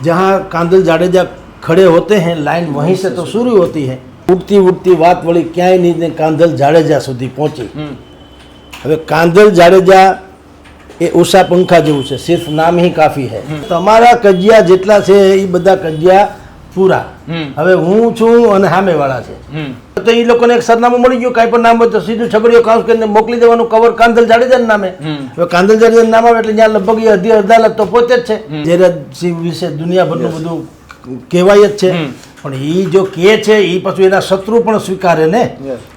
जहाँ कांदल जाडेजा खड़े होते हैं लाइन वहीं से तो शुरू होती है ઉડતી ઉડતી વાત વળી ક્યાંય નહીં ને કાંધલ જાડેજા સુધી પહોંચી હવે કાંધલ જાડેજા એ ઉષા પંખા જેવું છે સિર્ફ નામ હી કાફી હે તમારા કજિયા જેટલા છે એ બધા કજિયા પૂરા હમ. હવે હું છું અને સામેવાળા છે. તો એ લોકોને એક સરનામું મળી ગયું કાંઈ પણ નામ હોય તો સીધું છગડીઓ કાઉન્સ કરીને મોકલી દેવાનું કવર કાંધલ જાડેજા નામે. હવે કાંધલ જાડેજા નામ આવે એટલે ત્યાં લગભગ એ અધી અદાલત તો પોતે જ છે. જેરાજસિંહ વિશે દુનિયાભરનું બધું કહેવાય જ છે. પણ એ જો કે છે એ પછી એના શત્રુ પણ સ્વીકારે ને.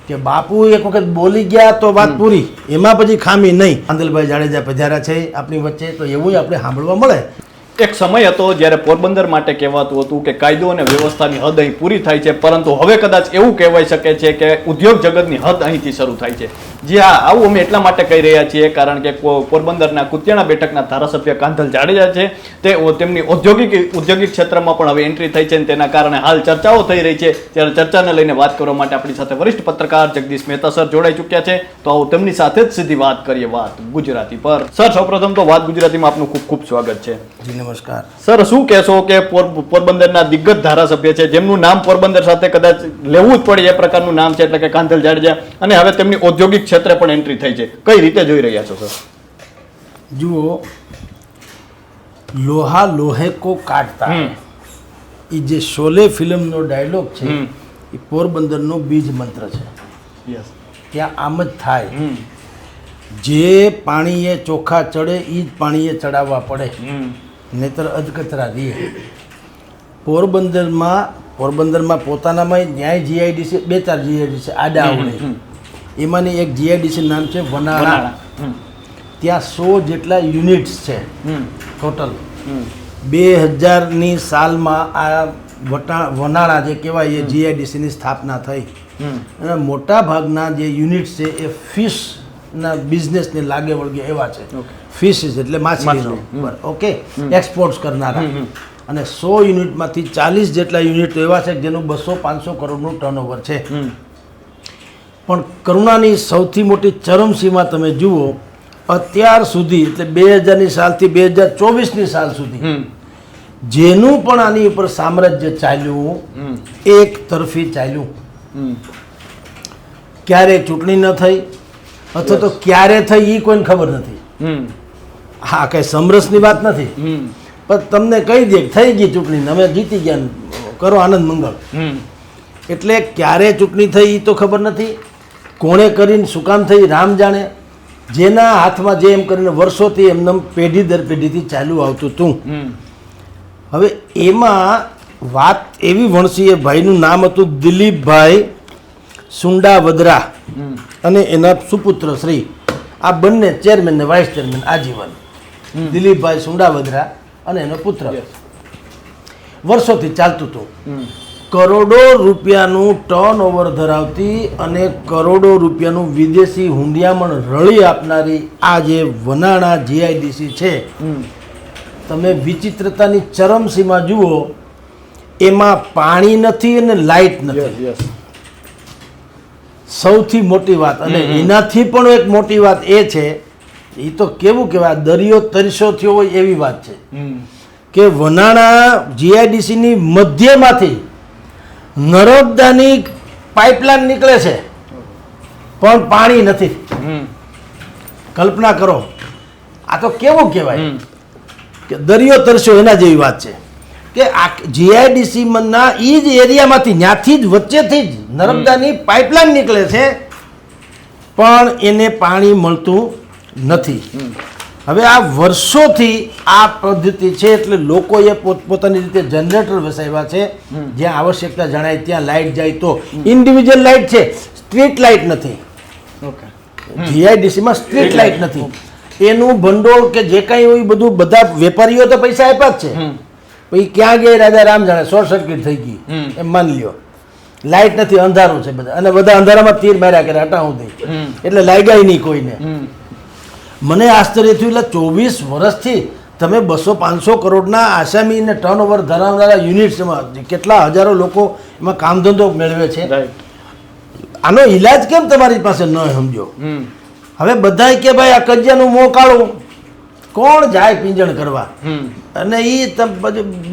કે બાપુ એક વખત બોલી ગયા તો વાત પૂરી. એમાં પછી ખામી નહીં. કાંદલભાઈ જાડેજા પધાર્યા છે આપણી વચ્ચે તો એવું આપણે સાંભળવા મળે. એક સમય હતો જ્યારે પોરબંદર માટે કહેવાતું હતું કે કાયદો અને વ્યવસ્થાની હદ અહીં પૂરી થાય છે, પરંતુ હવે કદાચ એવું કહેવાય શકે છે કે ઉદ્યોગ જગતની હદ અહીંથી શરૂ થાય છે. જી હા આવું અમે એટલા માટે કહી રહ્યા છીએ, કારણ કે પોરબંદરના કુતિયાણા બેઠકના ધારાસભ્ય કાંધલ જાડેજા છે. તે તેમની ઔદ્યોગિક ઔદ્યોગિક ક્ષેત્રમાં પણ હવે એન્ટ્રી થઈ છે અને તેના કારણે હાલ ચર્ચાઓ થઈ રહી છે. ત્યારે ચર્ચાને લઈને વાત કરવા માટે આપણી સાથે વરિષ્ઠ પત્રકાર જગદીશ મહેતા સર જોડાઈ ચૂક્યા છે. તો આવું તેમની સાથે જ સીધી વાત કરીએ વાત ગુજરાતી પર. સર, સૌપ્રથમ તો વાત ગુજરાતીમાં આપનું ખૂબ ખૂબ સ્વાગત છે. નમસ્કાર. સર શું કહેશો કે પોરબંદરના દિગ્ગજ ધારાસભ્ય છે જેમનું નામ પોરબંદર સાથે કદાચ લેવું જ પડે એ પ્રકારનું નામ છે એટલે કે કાંધલ જાડેજા અને હવે તેમની ઔદ્યોગિક ક્ષેત્રે પણ એન્ટ્રી થઈ છે. કઈ રીતે જોઈ રહ્યા છો સર? જુઓ લોહા લોહે કો કાટતા એ જે શોલે ફિલ્મનો ડાયલોગ છે. એ પોરબંદરનો બીજ મંત્ર છે. યસ ત્યાં આમ જ થાય. જે પાણીએ ચોખા ચડે એ જ પાણીએ ચડાવવા પડે. નહીતર અધકતરા રહે પોરબંદરમાં પોરબંદરમાં પોતાનામાં ન્યાય જીઆઈડીસી બે ચાર જીઆઈડીસી આડા આવડે. એમાંની એક જીઆઈડીસી નામ છે વનાળા. ત્યાં સો જેટલા યુનિટ્સ છે ટોટલ. બે હજારની સાલમાં આ વટા વનાળા જે કહેવાય એ જીઆઈડીસીની સ્થાપના થઈ. અને મોટા ભાગના જે યુનિટ્સ છે એ ફિશના બિઝનેસને લાગે વળગે એવા છે. Okay. ફિશિસ એટલે માછલીનો ઓકે? એક્સપોર્ટ્સ કરનારા. અને સો યુનિટમાંથી ચાલીસ જેટલા યુનિટ એવા છે જેનું બસો પાંચસો કરોડનું ટર્નઓવર છે. પણ કરુણાની સૌથી મોટી ચરમસીમા તમે જુઓ અત્યાર સુધી એટલે બે હજારની સાલથી બે હજાર ચોવીસની સાલ સુધી જેનું પણ આની ઉપર સામ્રાજ્ય ચાલ્યું એક તરફી ચાલ્યું. ક્યારે ચૂંટણી ન થઈ અથવા તો ક્યારે થઈ એ કોઈને ખબર નથી. હા કઈ સમરસની વાત નથી. પણ તમને કહી દે થઈ ગઈ ચૂંટણી અમે જીતી ગયા કરો આનંદ મંગળ. એટલે ક્યારે ચૂંટણી થઈ એ તો ખબર નથી. કોણે કરીને શું કામ થઈ રામ જાણે. જેના હાથમાં જે એમ કરીને વર્ષોથી એમને પેઢી દર પેઢીથી ચાલુ આવતું હતું. હવે એમાં વાત એવી વણસી એ ભાઈનું નામ હતું દિલીપભાઈ સુંડા વદરા અને એના સુપુત્ર શ્રી. આ બંને ચેરમેન ને વાઇસ ચેરમેન આજીવન. દિલીપભાઈ સુંડાવદરા અને એનો પુત્ર. વર્ષોથી ચાલતું હતું. કરોડો રૂપિયાનું ટર્ન ઓવર ધરાવતી અને કરોડો રૂપિયાનું વિદેશી હુંડિયામણ રળી આપનારી આ જે વનાણા જીઆઈડીસી છે તમે વિચિત્રતાની ચરમસીમા જુઓ એમાં પાણી નથી અને લાઇટ નથી. સૌથી મોટી વાત અને એનાથી પણ એક મોટી વાત એ છે એ તો કેવું કહેવાય દરિયો તરસો થયો હોય એવી વાત છે. કે વનાણા જીઆઈડીસીની મધ્યમાંથી નર્મદાની પાઇપલાઇન નીકળે છે, પણ પાણી નથી. કલ્પના કરો, આ તો કેવું કહેવાય? કે દરિયો તરસ્યો એના જેવી વાત છે. કે આ જીઆઈડીસીના એ જ એરિયામાંથી ત્યાંથી જ વચ્ચેથી જ નર્મદાની પાઇપલાઇન નીકળે છે, પણ એને પાણી મળતું નથી. હવે આ વર્ષોથી આ પદ્ધતિ છે એટલે લોકોએ પોતપોતાની રીતે જનરેટર વસાવ્યા છે. જ્યાં આવશ્યકતા જણાય ત્યાં લાઇટ જાય તો. ઇન્ડિવિજ્યુઅલ લાઇટ છે સ્ટ્રીટ લાઇટ નથી. જીઆઈડીસીમાં સ્ટ્રીટ લાઇટ નથી. એનું ભંડોળ કે જે કાંઈ હોય બધું બધા વેપારીઓ તો પૈસા આપ્યા જ છે. પછી ક્યાં ગયા રાજા રામ જાણે? શોર્ટ સર્કિટ થઈ ગઈ. એમ માની લ્યો. લાઇટ નથી અંધારું છે બધા. અને બધા અંધારામાં તીર માર્યા કરે હટાવું દઈ એટલે લાગ્યા નહીં કોઈને. મને આશ્ચર્ય થયું એટલે ચોવીસ વર્ષથી તમે બસો પાંચસો કરોડના આસામીને ટર્ન ઓવર ધરાવનારા યુનિટ્સમાં કેટલા હજારો લોકો એમાં કામ ધંધો મેળવે છે. આનો ઈલાજ કેમ તમારી પાસે ન સમજો હવે બધાય કે ભાઈ આ કજિયાનું મોં કાળું. કોણ જાય પિંજણ કરવા? અને એ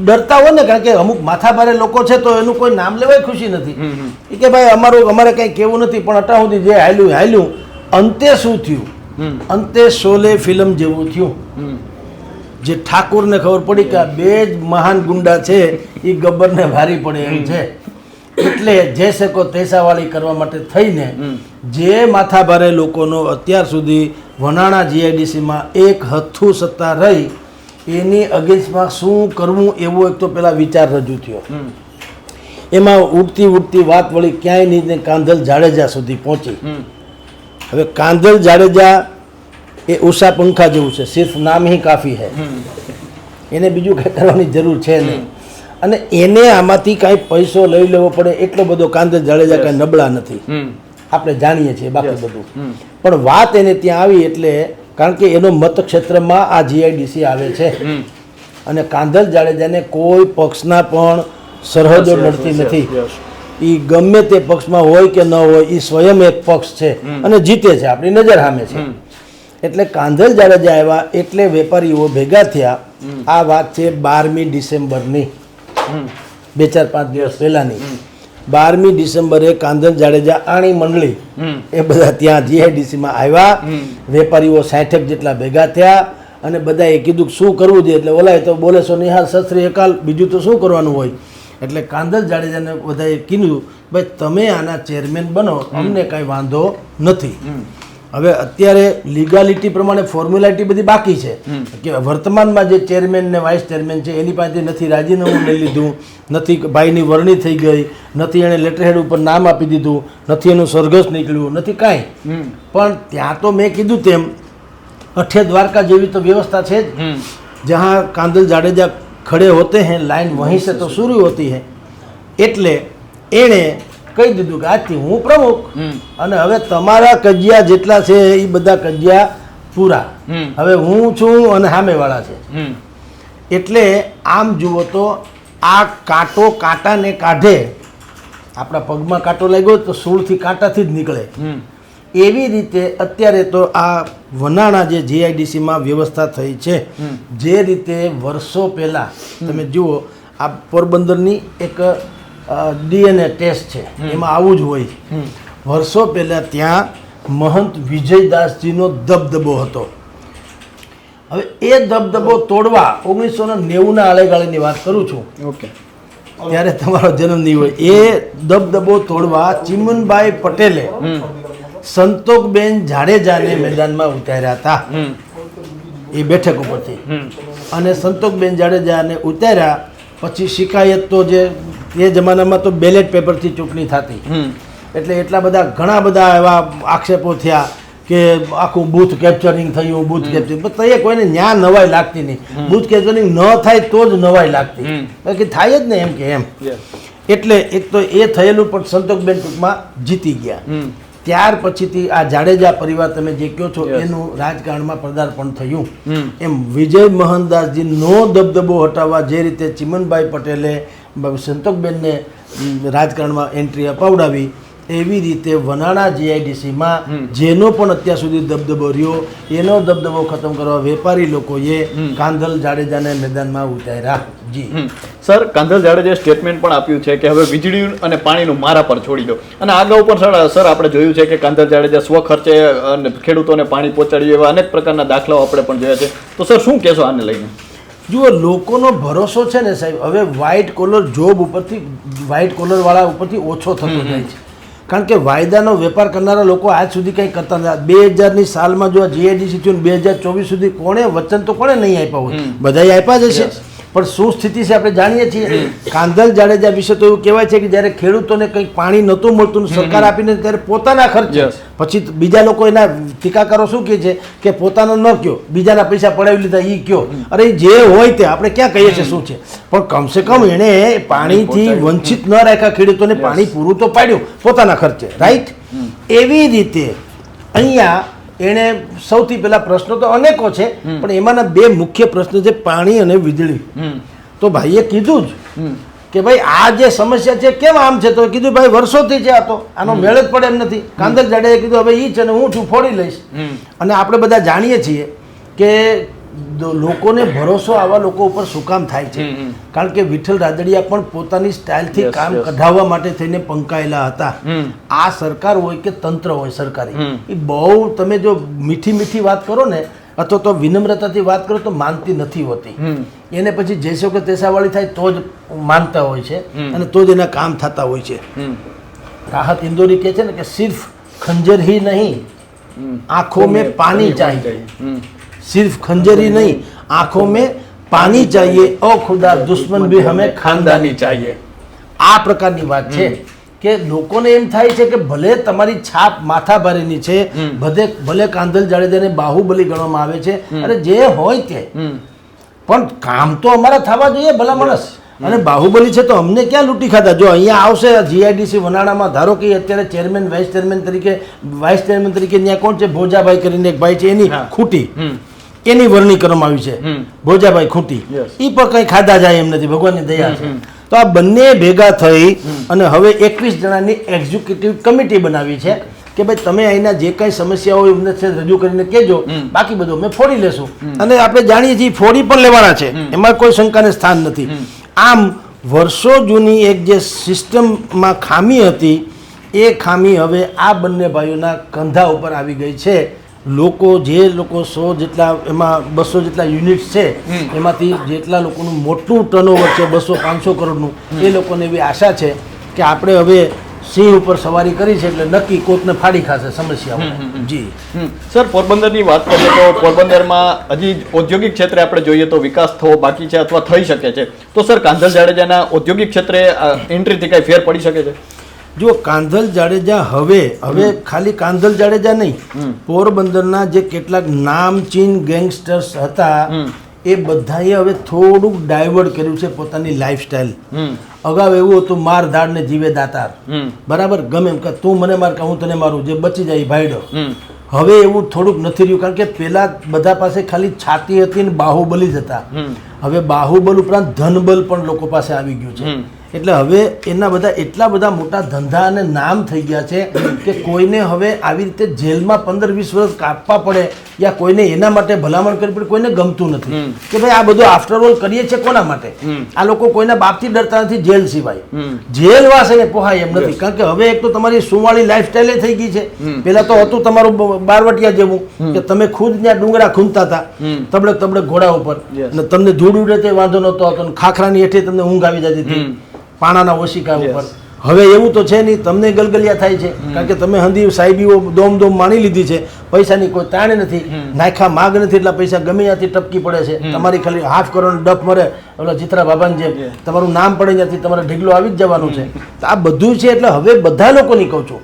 ડરતા હોય ને કારણ કે અમુક માથાભારે લોકો છે તો એનું કોઈ નામ લેવાય ખુશી નથી. એ કે ભાઈ અમારું અમારે કંઈ કેવું નથી પણ અટા સુધી જે હાલ્યું હાલ્યું. અંતે શું થયું? અંતે શોલે ફિલ્મ જેવું થયું. જે ઠાકુરને ખબર પડી કે આ બે જ મહાન ગુંડા છે એ ગબ્બરને ભારી પડે એમ છે. એટલે જે શકો તેસાવાળી કરવા માટે થઈને જે માથાભારે લોકોનો અત્યાર સુધી વનાણા જીઆઈડીસીમાં એક હથ્થું સત્તા રહી એની અગેન્સ્ટમાં શું કરવું એવો એક તો પેલા વિચાર રજૂ થયો. એમાં ઉડતી ઉડતી વાત વળી ક્યાંય નહીં કાંધલ જાડેજા સુધી પહોંચી. હવે કાંધલ જાડેજા એ ઉષા પંખા જેવું છે. સિર્ફ નામ હી કાફી હે. એને બીજું કંઈ કરવાની જરૂર છે નહીં. અને એને આમાંથી કાંઈ પૈસો લઈ લેવો પડે એટલો બધો કાંધલ જાડેજા કાંઈ નબળા નથી. આપણે જાણીએ છીએ બાકી બધું. પણ વાત એને ત્યાં આવી એટલે કારણ કે એનો મતક્ષેત્રમાં આ જીઆઈડીસી આવે છે. અને કાંધલ જાડેજાને કોઈ પક્ષના પણ સરહદો yes, નથી. એ ગમે તે પક્ષમાં હોય કે ન હોય એ સ્વયં એક પક્ષ છે અને જીતે છે આપણી નજર સામે છે. એટલે કાંધલ જાડેજા આવ્યા એટલે વેપારીઓ ભેગા થયા. આ વાત છે બારમી ડિસેમ્બરની. બે ચાર પાંચ દિવસ પહેલાની. બારમી ડિસેમ્બરે કાંધલ જાડેજા આણી મંડળી એ બધા ત્યાં જીઆઈડીસીમાં આવ્યા. વેપારીઓ સાઠેક જેટલા ભેગા થયા અને બધાએ કીધું શું કરવું જોઈએ? એટલે ઓલાએ તો બોલે સો નિહાલ શસ્ત્રી એકાલ બીજું તો શું કરવાનું હોય? એટલે કાંદલ જાડેજાને બધાએ કીધું ભાઈ તમે આના ચેરમેન બનો અમને કાંઈ વાંધો નથી. હવે અત્યારે લીગાલિટી પ્રમાણે ફોર્મ્યુલાલિટી બધી બાકી છે. કે વર્તમાનમાં જે ચેરમેન ને વાઇસ ચેરમેન છે એની પાસે નથી રાજીનામું લઈ લીધું નથી ભાઈની વરણી થઈ ગઈ નથી એણે લેટરહેડ ઉપર નામ આપી દીધું નથી એનું સરઘસ નીકળ્યું નથી કાંઈ. પણ ત્યાં તો મેં કીધું તેમ અઠે દ્વારકા જેવી તો વ્યવસ્થા છે જ. જ્યાં કાંદલ જાડેજા ખડે હોતે હે લાઈન વહીં સે તો શરૂ હોતી હે. એટલે એણે કહી દીધું કે આજથી હું પ્રમુખ. અને હવે તમારા કજિયા જેટલા છે એ બધા કજિયા પૂરા. હવે હું છું અને સામેવાળા છે. એટલે આમ જુઓ તો આ કાંટો કાંટાને કાઢે આપણા પગમાં કાંટો લાગ્યો તો સૂળથી કાંટાથી જ નીકળે. એવી રીતે અત્યારે તો આ વનાણા જે જીઆઈડીસીમાં વ્યવસ્થા થઈ છે જે રીતે વર્ષો પહેલાં તમે જુઓ આ પોરબંદરની એક ડીએનએ ટેસ્ટ છે એમાં આવું જ હોય. વર્ષો પહેલાં ત્યાં મહંત વિજયદાસજીનો દબદબો હતો. હવે એ દબદબો તોડવા ઓગણીસો ને નેવુંના આળેગાળીની વાત કરું છું. ઓકે. ત્યારે તમારો જન્મ નહીં હોય એ દબદબો તોડવા ચિમનભાઈ પટેલે સંતોકબેન જાડેજાને મેદાનમાં ઉતાર્યા હતા. એ બેઠક ઉપરથી. અને સંતોકબેન જાડેજાને ઉતાર્યા પછી શિકાયત તો જે એ જમાનામાં તો બેલેટ પેપરથી ચૂંટણી થતી. એટલે એટલા બધા ઘણા બધા એવા આક્ષેપો થયા કે આખું બૂથ કેપ્ચરિંગ થયું બૂથ કેપ્ચરિંગ પણ એ કોઈને ન્યા નવાઈ લાગતી નહીં. બૂથ કેપ્ચરિંગ ન થાય તો જ નવાઈ લાગતી. કે બાકી થાય જ ને એમ કે એમ. એટલે એક તો એ થયેલું પણ સંતોકબેન ટૂંકમાં જીતી ગયા. ત્યાર પછીથી આ જાડેજા પરિવાર તમે જે કહો છો એનું રાજકારણમાં પદાર્પણ થયું. એમ વિજય મોહનદાસજી નો દબદબો હટાવવા જે રીતે ચિમનભાઈ પટેલે સંતોકબેનને રાજકારણમાં એન્ટ્રી અપાવડાવી એવી રીતે વનાણા જીઆઈડીસીમાં જેનો પણ અત્યાર સુધી દબદબો રહ્યો એનો દબદબો ખતમ કરવા વેપારી લોકોએ કાંધલ જાડેજાને મેદાનમાં ઉતાર્યા. જી. સર કાંધલ જાડેજાએ સ્ટેટમેન્ટ પણ આપ્યું છે કે હવે વીજળી અને પાણીનું મારા પર છોડી દો. અને અગાઉ પણ સર સર આપણે જોયું છે કે કાંધલ જાડેજા સ્વખર્ચે અને ખેડૂતોને પાણી પહોંચાડ્યું એવા અનેક પ્રકારના દાખલાઓ આપણે પણ જોયા છે. તો સર શું કહેશો આને લઈને? જુઓ લોકોનો ભરોસો છે ને સાહેબ હવે વ્હાઇટ કોલર જોબ ઉપરથી વ્હાઇટ કોલર વાળા ઉપરથી ઓછો થતો જાય છે. કારણ કે વાયદાનો વેપાર કરનારા લોકો આજ સુધી કંઈ કરતા નથી બે હજારની સાલમાં જો જીઆઈડીસી થયું બે હજાર ચોવીસ સુધી કોણે વચન તો કોણે નહીં આપ્યા હોય. બધાએ આપ્યા જ Yes. પણ શું સ્થિતિ છે આપણે જાણીએ છીએ. કાંધલ જાડેજા વિશે તો એવું કહેવાય છે કે જ્યારે ખેડૂતોને કંઈક પાણી નહોતું મળતું સરકાર આપીને ત્યારે પોતાના ખર્ચે પછી બીજા લોકો એના ટીકાકારો શું કહે છે કે પોતાનો ન કયો બીજાના પૈસા પડાવી લીધા એ કયો. અરે જે હોય તે આપણે ક્યાં કહીએ છીએ શું છે? પણ કમસે કમ એણે પાણીથી વંચિત ન રાખ્યા ખેડૂતોને પાણી પૂરું તો પાડ્યું પોતાના ખર્ચે. રાઈટ એવી રીતે અહીંયા એણે સૌથી પહેલા પ્રશ્નો તો અનેકો છે પણ એમાંના બે મુખ્ય પ્રશ્નો છે પાણી અને વીજળી. તો ભાઈએ કીધું જ કે ભાઈ આ જે સમસ્યા છે કેમ આમ છે? તો કીધું ભાઈ વર્ષોથી છે આ તો. આનો મેળ જ પડે એમ નથી. કાંદલ જાડેએ કીધું હવે એ છે ને હું છું ફોડી લઈશ. અને આપણે બધા જાણીએ છીએ કે લોકોને ભરોસો આવા લોકો ઉપર શું કામ થાય છે? કારણ કે વિઠ્ઠલ રાદડિયા પણ પોતાની સ્ટાઇલથી કામ કઢાવવા માટે થઈને પંકાયેલા હતા. આ સરકાર હોય કે તંત્ર હોય સરકારી એ બહુ તમે જો મીઠી મીઠી વાત કરો ને અથવા તો વિનમ્રતાથી વાત કરો તો માનતી નથી હોતી. એને પછી જૈસો કે તેસાવાળી થાય તો જ માનતા હોય છે અને તો જ એના કામ થતા હોય છે. રાહત ઇન્દોરી કે છે ને કે સિર્ફ ખંજર હી નહીં આંખો મેં પાણી ચાહીએ सिर्फ खंजर ही नहीं आंखों में पानी चाहिए ओ खुदा दुश्मन भी हमें खानदानी चाहिए આ પ્રકારની વાત છે કે લોકોને એમ થાય છે કે ભલે તમારી છાપ માથા ભારેની છે હમ. ભલે ભલે કાંધલ જાડેજાને બાહુબલી ગણવામાં આવે છે અને જે હોય તે હમ. પણ કામ તો અમારા થવા જોઈએ ભલા માણસ અને બાહુબલી છે તો અમને ક્યાં લૂંટી ખાધા જો અહીંયા આવશે જીઆઈડીસી વનાણામાં ધારો કે અત્યારે ચેરમેન વાઇસ ચેરમેન તરીકે વાઇસ ચેરમેન તરીકે ત્યાં કોણ છે ભોજાભાઈ કરીને એક ભાઈ છે એની હા. ખૂટી હમ. એની વરણી કરવામાં આવી છે. ભોજાભાઈ ખૂટી. એ પણ કંઈ ખાધા જાય એમ નથી. ભગવાનની દયા છે. તો આ બંને ભેગા થઈ અને હવે એકવીસ જણાની એક્ઝિક્યુટિવ કમિટી બનાવી છે કે ભાઈ તમે અહીંના જે કંઈ સમસ્યા હોય એમને છે રજૂ કરીને કહેજો. બાકી બધું અમે ફોડી લેશું. અને આપણે જાણીએ છીએ ફોડી પણ લેવાના છે. એમાં કોઈ શંકાને સ્થાન નથી. આમ વર્ષો જૂની એક જે સિસ્ટમમાં ખામી હતી એ ખામી હવે આ બંને ભાઈઓના કંધા ઉપર આવી ગઈ છે. લોકો જે લોકો સો જેટલા એમાં બસો જેટલા યુનિટ છે એમાંથી જેટલા લોકોનું મોટું ટર્નઓવર છે બસો પાંચસો કરોડનું એ લોકોને એવી આશા છે કે આપણે હવે સિંહ ઉપર સવારી કરી છે એટલે નક્કી કોકને ફાડી ખાશે સમસ્યા જી. સર પોરબંદરની વાત કરીએ તો પોરબંદરમાં હજી ઔદ્યોગિક ક્ષેત્રે આપણે જોઈએ તો વિકાસ થવો બાકી છે અથવા થઈ શકે છે. તો સર કાંધલ જાડેજાના ઔદ્યોગિક ક્ષેત્રે એન્ટ્રીથી કાંઈ ફેર પડી શકે છે? જો કાંધલ જાડેજા હવે હવે ખાલી કાંધલ જાડેજા નહીં. પોરબંદરના જે કેટલાક નામચીન ગેંગસ્ટર્સ હતા એ બધાએ હવે થોડુંક ડાયવર્ટ કર્યું છે પોતાની લાઈફસ્ટાઈલ. અગાઉ એવું હતું માર ધાડ ને જીવે દાતાર. બરાબર? ગમે એમ કે તું મને માર કે હું તને મારું. જે બચી જાય ભાઈડો. હવે એવું થોડુંક નથી રહ્યું કારણ કે પેલા બધા પાસે ખાલી છાતી હતી ને બાહુબલી જ હતા. હવે બાહુબલ ઉપરાંત ધનબલ પણ લોકો પાસે આવી ગયું છે. એટલે હવે એના બધા એટલા બધા મોટા ધંધા અને નામ થઈ ગયા છે કે કોઈને હવે આવી રીતે જેલમાં પંદર વીસ વર્ષ કાપવા પડે યા કોઈને એના માટે ભલામણ કરવી પડે કોઈને ગમતું નથી. કે ભાઈ આ બધું આફ્ટર ઓલ કરીએ છીએ કોના માટે? આ લોકો કોઈના બાપથી ડરતા નથી જેલ સિવાય. જેલવાસ એ પોહાય એમ નથી. કારણ કે હવે એક તો તમારી સુવાળી લાઈફસ્ટાઈલ થઈ ગઈ છે. પેલા તો હતું તમારું બારવટિયા જેવું કે તમે ખુદ ત્યાં ડુંગરા ખૂંદતા હતા. તબડક તબડક ઘોડા ઉપર. અને તમને ધૂળ ઉડે તે વાંધો નહોતો આવતો ખાખરાની હેઠે તમને ઊંઘ આવી જતી હતી. પાણાના ઓશિકા. ઉપર. હવે એવું તો છે નહીં તમને ગલગલિયા થાય છે. કારણ કે તમે હંધી સાહેબીઓ દોમ દોમ માણી લીધી છે. પૈસાની કોઈ તાણે નથી. નાખા માગ નથી એટલા પૈસા ગમે ત્યાંથી ટપકી પડે છે. તમારી ખાલી હાફ કરોડ ડફ મરે. ઓલા ચિત્રા બાબાની જેમ. તમારું નામ પડે ત્યાંથી તમારે ઢીગલો આવી જ જવાનું છે. તો આ બધું છે એટલે હવે બધા લોકોની કહું છું.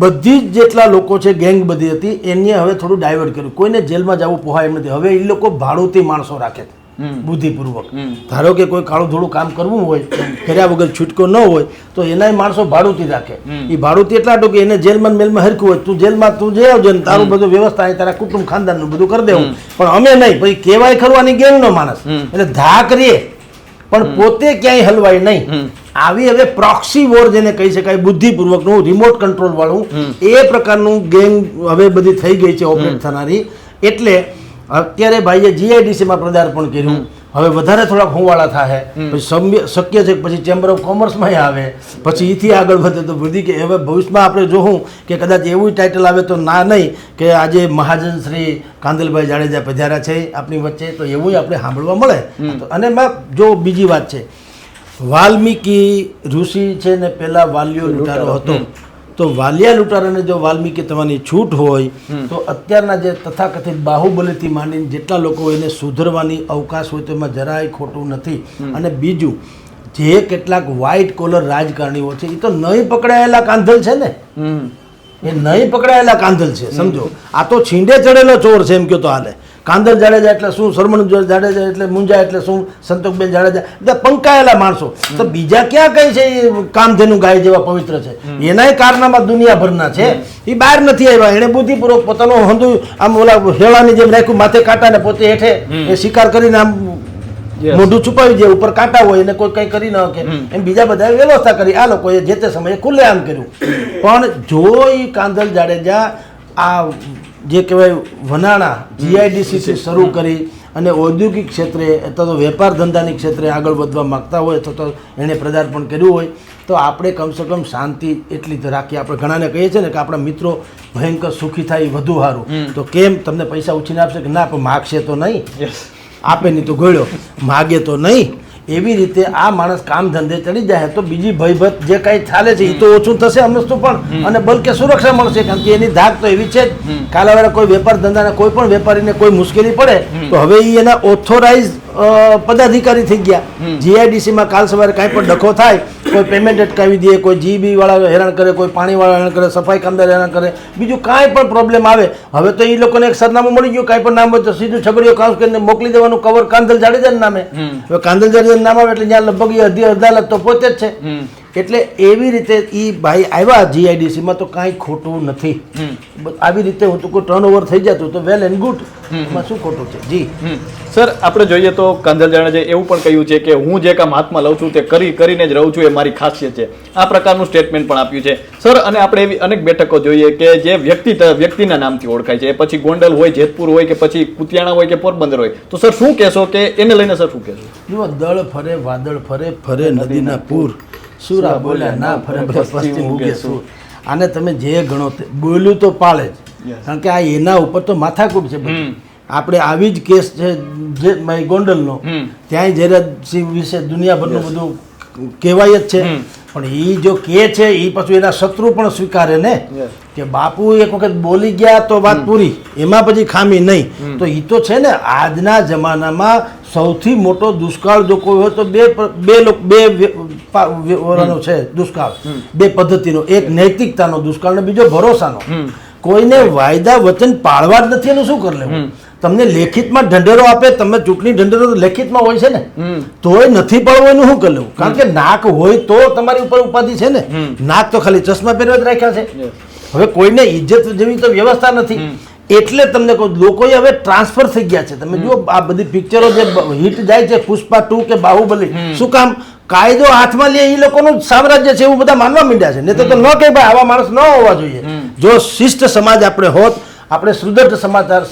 બધી જ જેટલા લોકો છે ગેંગ બધી હતી એને હવે થોડું ડાયવર્ટ કર્યું. કોઈને જેલમાં જવું પોહાય એમ નથી. હવે એ લોકો ભાડુતી માણસો રાખે છે. બુદ્ધિપૂર્વક. ધારો કે કોઈ કાળું ધોળું કામ કરવું હોય કર્યા વગર છૂટકો ન હોય તો એનાય માણસો ભાડુતી રાખે. એ ભાડુતી એટલા હતું કે એને જેલમાં મેલમાં હરખું હોય તું જેલમાં તું જે આવજે ને તારું બધું વ્યવસ્થા તારા કુટુંબ ખાનદાનનું બધું કરી દેવું. પણ અમે નહીં પછી કહેવાય ખરવાની ગેંગનો માણસ. એટલે ધા કરીએ પણ પોતે ક્યાંય હલવાય નહીં. આવી હવે પ્રોક્સી વોર જેને કહી શકાય બુદ્ધિપૂર્વકનું રિમોટ કંટ્રોલ વાળું એ પ્રકારનું ગેમ હવે બધી થઈ ગઈ છે ઓપરેટ થનારી. એટલે અત્યારે ભાઈએ જીઆઈડીસીમાં પદાર્પણ કર્યું. હવે વધારે થોડાક હુંવાળા થાય પછી શક્ય છે પછી ચેમ્બર ઓફ કોમર્સમાં આવે. પછી એથી આગળ વધે તો બધી કે હવે ભવિષ્યમાં આપણે જોવું કે કદાચ એવું ટાઇટલ આવે તો ના નહીં કે આજે મહાજન શ્રી કાંદલભાઈ જાડેજા પધાર્યા છે આપણી વચ્ચે તો એવું આપણે સાંભળવા મળે. અને જો બીજી વાત છે. વાલ્મીકી ઋષિ છે ને પેલા વાલ્યો લૂંટારો હતો. તો વાલિયા લૂંટારાને જો વાલ્મીકી થવાની છૂટ હોય તો અત્યારના જે તથાકથિત બાહુબલીથી માંડીને જેટલા લોકો એને સુધરવાની અવકાશ હોય તો એમાં જરાય ખોટું નથી. અને બીજું જે કેટલાક વ્હાઇટ કોલર રાજકારણીઓ છે એ તો નહીં પકડાયેલા કાંધલ છે ને? એ નહીં પકડાયેલા કાંધલ છે સમજો. આ તો છીંડે ચડેલો ચોર છે એમ કહો તો હાલે. કાંધલ જાડેજા એટલે શું સરમણ જાડેજા એટલે મુંજા એટલે શું સંતોકબેન જાડેજા બધા પંકાયેલા માણસો. તો બીજા ક્યાં કઈ છે એ કામધેનુ ગાય જેવા પવિત્ર છે? એનાય કારનામાં દુનિયાભરના છે. એ બહાર નથી આવ્યા. એણે બુદ્ધિપૂર્વક પોતાનું હંધુ આમ ઓલા હેળાની જેમ રાખ્યું માથે કાંટા ને પોતે હેઠે એ શિકાર કરીને આમ. મોઢું છુપાવી દે ઉપર કાંટા હોય એને કોઈ કઈ કરી ન શકે. એમ બીજા બધા વ્યવસ્થા કરી. આ લોકોએ જે તે સમયે ખુલ્લેઆમ કર્યું. પણ જો એ કાંધલ જાડેજા આ જે કહેવાય વનાણા જીઆઈડીસીથી શરૂ કરી અને ઔદ્યોગિક ક્ષેત્રે અથવા તો વેપાર ધંધાની ક્ષેત્રે આગળ વધવા માગતા હોય અથવા તો એણે પદાર્પણ કર્યું હોય તો આપણે કમસે કમ શાંતિ એટલી જ રાખીએ. આપણે ઘણાને કહીએ છીએ ને કે આપણા મિત્રો ભયંકર સુખી થાય વધુ સારું. તો કેમ તમને પૈસા ઉછીને આપશે કે ના પણ માગશે તો નહીં. આપે નહીં તો ગોળ્યો. માગે તો નહીં. એવી રીતે આ માણસ કામ ધંધે ચડી જાય તો બીજી ભયભત જે કાંઈ ચાલે છે એ તો ઓછું થશે અમસ્તુ પણ. અને બલકે સુરક્ષા મળશે કારણ કે એની ધાક તો એવી છે જ. કાલાવાળા કોઈ વેપાર ધંધાના કોઈ પણ વેપારીને કોઈ મુશ્કેલી પડે તો હવે એ એના ઓથોરાઇઝ પદાધિકારી થઈ ગયા. જીઆઈડીસીમાં કાલ સવારે કાંઈ પણ ડખો થાય કોઈ પેમેન્ટ અટકાવી દે કોઈ જીબી વાળા હેરાન કરે કોઈ પાણીવાળા હેરાન કરે સફાઈ કામદાર હેરાન કરે બીજું કાંઈ પણ પ્રોબ્લેમ આવે. હવે તો એ લોકોને એક સરનામું મળી ગયું કાંઈ પણ નામ હોય તો સીધું છગડીઓ કાઉન્સ કરીને મોકલી દેવાનું કવર કાંદલ જાડેજાના નામે. હવે કાંદલ જાડેજાના નામ આવે એટલે ત્યાં લગભગ અધી અદાલત તો પોતે જ છે. એટલે એવી રીતે એ ભાઈ આવ્યા જીઆઈડીસીમાં તો કાંઈ ખોટું નથી. આવી રીતે હું તો કોઈ ટર્ન ઓવર થઈ જતું તો વેલ એન્ડ ગુડ એમાં શું ખોટું છે? જી. સર આપણે જોઈએ તો કાંધલ જાણેજે એવું પણ કહ્યું છે કે હું જે કામ હાથમાં લઉં છું તે કરી કરીને જ રહું છું એ મારી ખાસિયત છે. આ પ્રકારનું સ્ટેટમેન્ટ પણ આપ્યું છે. સર અને આપણે એવી અનેક બેઠકો જોઈએ કે જે વ્યક્તિ વ્યક્તિના નામથી ઓળખાય છે. એ પછી ગોંડલ હોય જેતપુર હોય કે પછી કુતિયાણા હોય કે પોરબંદર હોય. તો સર શું કહેશો કે એને લઈને સર શું કહેશો? જુઓ દળ ફરે વાદળ ફરે ફરે નદીના પૂર. સુરા બોલ્યા ના ફરે પશ્ચિમ ઉગે સૂર. આને તમે જે ગણો તે બોલ્યું તો પાળે જ. કારણ કે આ એના ઉપર તો માથાકૂટ છે. આપણે આવી જ કેસ છે જે ગોંડલનો. ત્યાંય જયરાજસિંહ વિશે દુનિયાભરનું બધું કહેવાય જ છે. પણ એ જો કે છે એ પાછું એના શત્રુ પણ સ્વીકારે ને. કે બાપુ એક વખત બોલી ગયા તો વાત પૂરી. એમાં પછી ખામી નહીં. તો એ તો છે ને આજના જમાનામાં સૌથી મોટો દુષ્કાળ જો કોઈ હોય તો બે બે લોક બે છે દુષ્કાળ. બે પદ્ધતિનો. એક નૈતિકતાનો દુષ્કાળ ને બીજો ભરોસાનો. કોઈને વાયદા વચન પાળવા જ નથી એનું શું કરી લેવું? તમને લેખિતમાં ઢંઢેરો આપે તમે ચૂંટણી ઢંઢેરો લેખિતમાં હોય છે ને? તોય નથી પડવો એનું શું કરવું? કારણ કે નાક હોય તો તમારી ઉપર ઉપાધિ છે ને? નાક તો ખાલી ચશ્મા પહેરવા જ રાખ્યા છે. હવે કોઈને ઇજ્જત જેવી તો વ્યવસ્થા નથી. એટલે તમને કહું લોકોએ હવે ટ્રાન્સફર થઈ ગયા છે. તમે જુઓ આ બધી પિક્ચરો જે હિટ જાય છે પુષ્પા ટુ કે બાહુબલી શું કામ? કાયદો હાથમાં લે એ લોકોનું સામ્રાજ્ય છે એવું બધા માનવા માંડ્યા છે. નહીં તો ન કે ભાઈ આવા માણસ ન હોવા જોઈએ. જો શિષ્ટ સમાજ આપણે હોત આપણે સુદૃઢ સમાચાર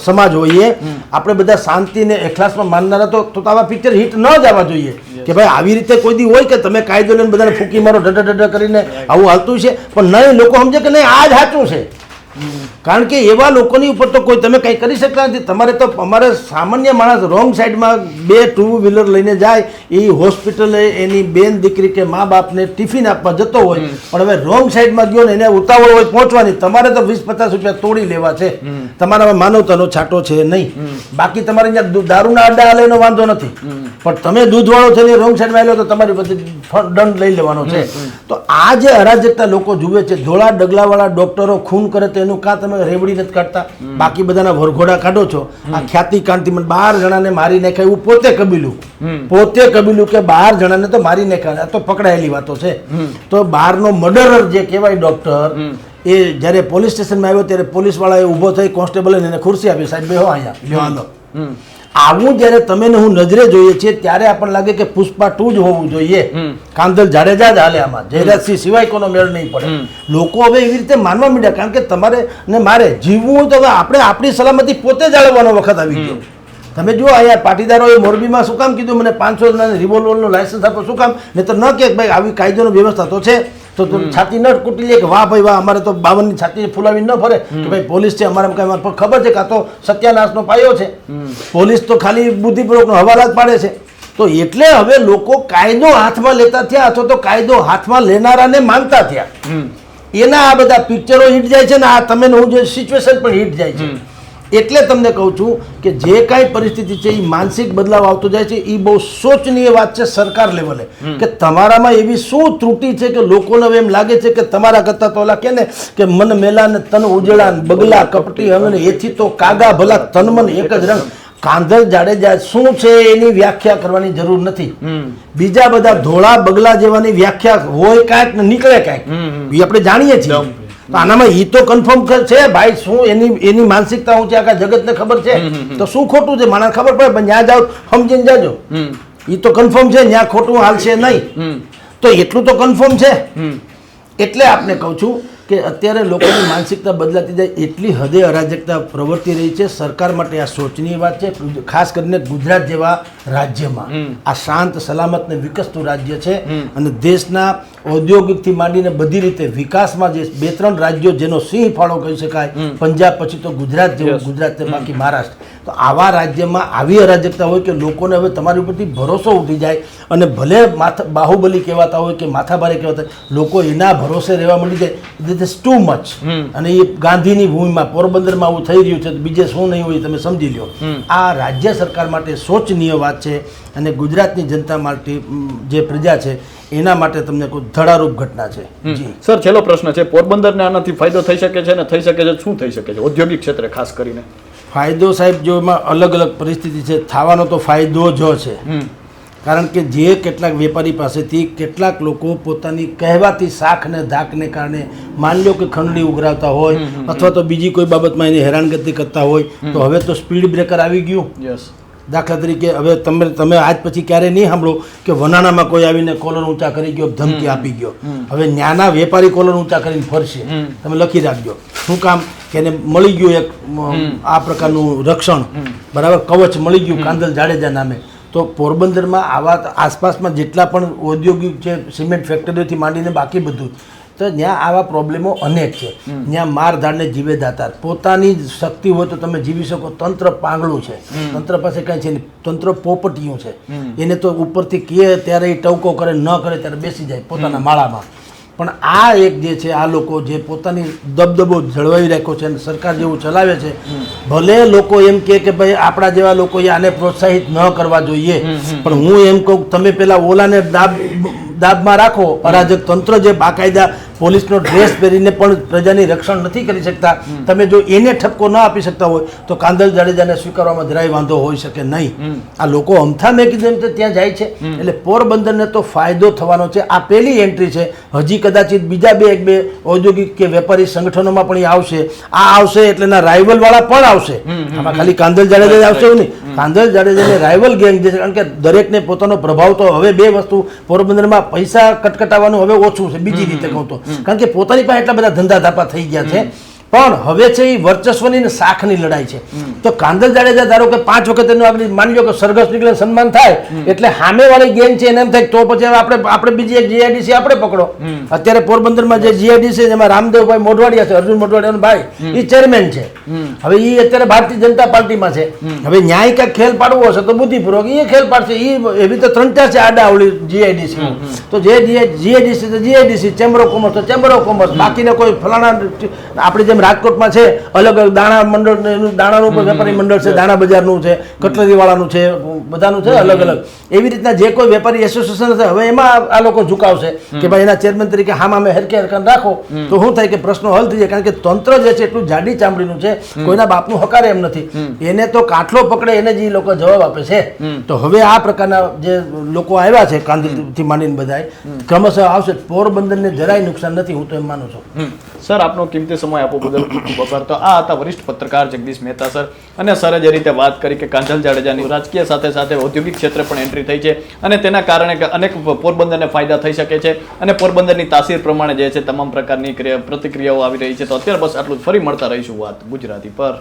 સમાજ હોઈએ આપણે બધા શાંતિને એખલાસમાં માનનારા તો તો આવા પિક્ચર હિટ ન જ આવવા જોઈએ કે ભાઈ આવી રીતે કોઈ દી હોય કે તમે કાયદો લઈને બધાને ફૂકી મારો ઢઢ ડડ કરીને આવું હાલતું છે? પણ નહીં લોકો સમજે કે નહીં આ જ સાચું છે. કારણ કે એવા લોકોની ઉપર તો કોઈ તમે કંઈ કરી શકતા નથી. તમારે તો અમારે સામાન્ય માણસ રોંગ સાઈડમાં બે ટુ વ્હીલર લઈને જાય એ હોસ્પિટલે એની બેન દીકરી કે મા બાપને ટિફિન આપવા જતો હોય પણ હવે રોંગ સાઈડમાં ગયો ને એને ઉતાવળ હોય પહોંચવાની. તમારે તો વીસ પચાસ રૂપિયા તોડી લેવા છે. તમારામાં માનવતાનો છાંટો છે નહીં. બાકી તમારે અહીંયા દારૂના અડ્ડા હાલેનો વાંધો નથી. પણ તમે દૂધવાળો થઈને રોંગ સાઈડમાં આવ્યો તો તમારી બધી દંડ લઈ લેવાનો છે. તો આ જે અરાજકતા લોકો જુએ છે ધોળા ડગલાવાળા ડોક્ટરો ખૂન કરે તો એનું કાં તમે રેવડી નથી કાઢતા? બાકી બધાના વરઘોડા કાઢો છો. આ ખ્યાતિ કાંતિમાં બાર જણાને મારી નાખ્યા એવું પોતે કબીલું. પોતે કબીલું કે બાર જણાને તો મારી નાખ્યા આ તો પકડાયેલી વાતો છે. તો બહારનો મર્ડરર જે કહેવાય ડોક્ટર એ જ્યારે પોલીસ સ્ટેશનમાં આવ્યો ત્યારે પોલીસ એ ઊભો થઈ કોન્સ્ટેબલે એને ખુરશી આપી. સાહેબ બેહો અહીંયા. આલો આવું જ્યારે તમે ને હું નજરે જોઈએ છીએ ત્યારે આપણને લાગે કે પુષ્પા ટુ જ હોવું જોઈએ. કાંદલ જાડેજા જ હાલે આમાં. જયરાજસિંહ સિવાય કોનો મેળ નહીં પડે. લોકો હવે એવી રીતે માનવા માંડ્યા કારણ કે તમારે ને મારે જીવવું તો હવે આપણે આપણી સલામતી પોતે જાળવવાનો વખત આવી ગયો. તમે જુઓ અહીંયા પાટીદારોએ મોરબીમાં શું કામ કીધું? મને પાંચસો રિવોલ્વરનું લાયસન્સ આપો શું કામ? નહીં તો ન કે ભાઈ આવી કાયદોની વ્યવસ્થા તો છે. તો તું છાતી ન કૂટી લે કે વાહ ભાઈ વાહ અમારે તો બાવનની છાતી ફૂલાવી ન ફરે. કે ભાઈ પોલીસ છે અમારે કઈ પણ ખબર છે કે આ તો સત્યાનાશનો પાયો છે. પોલીસ તો ખાલી બુદ્ધિપૂર્વકનો હવાલા જ પાડે છે. તો એટલે હવે લોકો કાયદો હાથમાં લેતા થયા અથવા તો કાયદો હાથમાં લેનારાને માનતા થયા. એના આ બધા પિક્ચરો હિટ જાય છે ને આ તમે હું જે સિચ્યુએશન પણ હિટ જાય છે. એટલે તમને કહું છું કે જે કાંઈ પરિસ્થિતિ છે એ માનસિક બદલાવ આવતો જાય છે એ બહુ શોચનીય વાત છે સરકાર લેવલે કે તમારામાં એવી શું ત્રુટિ છે કે લોકોને એમ લાગે છે કે તમારા કરતા તો ઓલા કે ને કે મન મેલા ને તન ઉજળા બગલા કપટી હવે ને એથી તો કાગા ભલા તન મન એક જ રંગ. કાંધલ જાડેજા શું છે એની વ્યાખ્યા કરવાની જરૂર નથી. બીજા બધા ધોળા બગલા જેવાની વ્યાખ્યા હોય કાંઈક ને નીકળે કાંઈક. એ આપણે જાણીએ છીએ. તો આનામાં ઈ તો કન્ફર્મ છે ભાઈ શું એની એની માનસિકતા હું છે આખા જગતને ખબર છે? તો શું ખોટું છે? મને ખબર પડે પણ ત્યાં જાઓ સમજીને જાજો. ઈ તો કન્ફર્મ છે ત્યાં ખોટું હાલશે નહીં. તો એટલું તો કન્ફર્મ છે. એટલે આપને કહું છું કે અત્યારે લોકોની માનસિકતા બદલાતી જાય એટલી હદે અરાજકતા પ્રવર્તી રહી છે. સરકાર માટે આ શોચનીય વાત છે. ખાસ કરીને ગુજરાત જેવા રાજ્યમાં. આ શાંત સલામત ને વિકસતું રાજ્ય છે. અને દેશના ઔદ્યોગિકથી માંડીને બધી રીતે વિકાસમાં જે બે ત્રણ રાજ્યો જેનો સિંહ ફાળો કહી શકાય. પંજાબ પછી તો ગુજરાત જેવું ગુજરાત બાકી મહારાષ્ટ્ર. તો આવા રાજ્યમાં આવી અરાજકતા હોય કે લોકોને હવે તમારી ઉપરથી ભરોસો ઉઠી જાય અને ભલે માથા બાહુબલી કહેવાતા હોય કે માથાભારે કહેવાતા હોય, લોકો એના ભરોસે રહેવા મળી જાય. દિસ ઇઝ ટુ મચ અને એ ગાંધીની ભૂમિમાં પોરબંદરમાં આવું થઈ રહ્યું છે તો બીજે શું નહીં હોય તમે સમજી લ્યો. આ રાજ્ય સરકાર માટે શોચનીય વાત છે અને ગુજરાતની જનતા માટે જે પ્રજા છે એના માટે તમને કોઈ ધડારૂપ ઘટના છે. જી. સર છેલ્લો પ્રશ્ન છે પોરબંદરને આનાથી ફાયદો થઈ શકે છે અને થઈ શકે છે? શું થઈ શકે છે? ઔદ્યોગિક ક્ષેત્રે ખાસ કરીને. ફાયદો સાહેબ જો એમાં અલગ અલગ પરિસ્થિતિ છે થવાનો તો ફાયદો જ છે. કારણ કે જે કેટલાક વેપારી પાસેથી કેટલાક લોકો પોતાની કહેવાતી શાખ ને ધાકને કારણે માની લો કે ખંડણી ઉઘરાવતા હોય અથવા તો બીજી કોઈ બાબતમાં એની હેરાનગતિ કરતા હોય તો હવે તો સ્પીડ બ્રેકર આવી ગયું. યસ દાખલા તરીકે હવે તમે તમે આજ પછી ક્યારે નહીં સાંભળો કે વનાણામાં કોઈ આવીને કોલર ઊંચા કરી ગયો ધમકી આપી ગયો. હવે ન્યાના વેપારી કોલર ઊંચા કરીને ફરશે. તમે લખી રાખજો. શું કામ? કે એને મળી ગયું એક આ પ્રકારનું રક્ષણ. બરાબર કવચ મળી ગયું કાંદલ જાડેજા નામે. તો પોરબંદરમાં આવા આસપાસમાં જેટલા પણ ઔદ્યોગિક છે સિમેન્ટ ફેક્ટરીઓથી માંડીને બાકી બધું તો ત્યાં આવા પ્રોબ્લેમો અનેક છે. ત્યાં મારધાડને જીવે દાતા પોતાની શક્તિ હોય તો તમે જીવી શકો. તંત્ર પાંગળું છે. તંત્ર પાસે કાંઈ છે નહીં. તંત્ર પોપટિયું છે. એને તો ઉપરથી કહે ત્યારે એ ટવકો કરે ન કરે ત્યારે બેસી જાય પોતાના માળામાં. પણ આ એક જે છે આ લોકો જે પોતાની દબદબો જળવાઈ રાખ્યો છે અને સરકાર જેવું ચલાવે છે ભલે લોકો એમ કે કે ભાઈ આપણા જેવા લોકો આને પ્રોત્સાહિત ન કરવા જોઈએ પણ હું એમ કહું તમે પેલા ઓલાને દાબ દાબમાં રાખો અરાજક તંત્ર જે બાકાયદા પોલીસનો ડ્રેસ પહેરીને પણ પ્રજાની રક્ષણ નથી કરી શકતા. તમે જો એને ઠપકો ન આપી શકતા હોય તો કાંદલ જાડેજાને સ્વીકારવામાં જરાય વાંધો હોઈ શકે નહીં. આ લોકો અમથા મેં કીધું એમ તો ત્યાં જાય છે. એટલે પોરબંદરને તો ફાયદો થવાનો છે. આ પહેલી એન્ટ્રી છે. હજી કદાચિત બીજા બે એક બે ઔદ્યોગિક કે વેપારી સંગઠનોમાં પણ એ આવશે. આ આવશે એટલે એના રાઇવલ વાળા પણ આવશે. આમાં ખાલી કાંદલ જાડેજા આવશે એવું નહીં. કાંદલ જાડેજાને રાઇવલ ગેંગ જે છે કારણ કે દરેકને પોતાનો પ્રભાવ તો હવે બે વસ્તુ પોરબંદરમાં પૈસા કટકટાવવાનું હવે ઓછું છે. બીજી રીતે કહું તો. કારણ કે પોતાની પાસે એટલા બધા ધંધા ધાપા થઈ ગયા છે પણ હવે છે એ વર્ચસ્વની ને શાખની લડાઈ છે. તો કાંદલ જાડેજા ધારો કે પાંચ વખત એનું આપણે માની લો કે સરઘસ નીકળે સન્માન થાય એટલે સામે વાળી ગેંગ છે એને એમ થાય તો પછી આપણે આપણે બીજી એક જીઆઈડીસી આપણે પકડો. અત્યારે પોરબંદરમાં જે જીઆઈડીસી એમાં રામદેવભાઈ મોઢવાડિયા છે અર્જુન મોઢવાડિયાનો ભાઈ એ ચેરમેન છે. હવે એ અત્યારે ભારતીય જનતા પાર્ટીમાં છે. હવે ન્યાય ક્યાંક ખેલ પાડવો હશે તો બુદ્ધિપૂર્વક એ ખેલ પાડશે. એ એવી તો ત્રણ ચાર છે આડા આવડી જીઆઈડીસી તો જે જીઆઈડીસી તો જીઆઈડીસી ચેમ્બર ઓફ કોમર્સ તો ચેમ્બર ઓફ કોમર્સ બાકીને કોઈ ફલાણા આપણે જેમ રાજકોટમાં છે અલગ અલગ દાણા મંડળ દાણાનું પણ વેપારી મંડળ છે દાણા બજારનું છે કટલરી વાળાનું છે બધાનું છે અલગ અલગ. એવી રીતના જે કોઈ વેપારી એસોસિએશન છે હવે એમાં આ લોકો ઝુકાવશે કે ભાઈ એના ચેરમેન તરીકે હામાં અમે હેરકે હેરકાન રાખો તો શું થાય કે પ્રશ્નો હલ થઈ જાય કારણ કે તંત્ર જે છે એટલું જાડી ચામડીનું છે કોઈના બાપનું હકારે એમ નથી. એને તો કાટલો પકડે એને જ લોકો જવાબ આપે છે. તો હવે આ પ્રકારના જે લોકો આવ્યા છે કાંદીથી માંડીને બધાય ક્રમશઃ આવશે પોરબંદરને જરાય નુકસાન નથી હું તો એમ માનું છું. સર આપનો કિંમતી સમય આપો બદલ ખૂબ તો આ હતા વરિષ્ઠ પત્રકાર જગદીશ મહેતા સર. અને સરે જે રીતે વાત કરી કે કાંધલ જાડેજાની રાજકીય સાથે સાથે ઔદ્યોગિક ક્ષેત્રે પણ એન્ટ્રી થઈ છે અને તેના કારણે અનેક પોરબંદરને ફાયદા થઈ શકે છે અને પોરબંદરની તાસીર પ્રમાણે જે છે તમામ પ્રકારની પ્રતિક્રિયાઓ આવી રહી છે. તો અત્યારે બસ આટલું ફરી મળતા રહીશું વાત ગુજરાતી પર.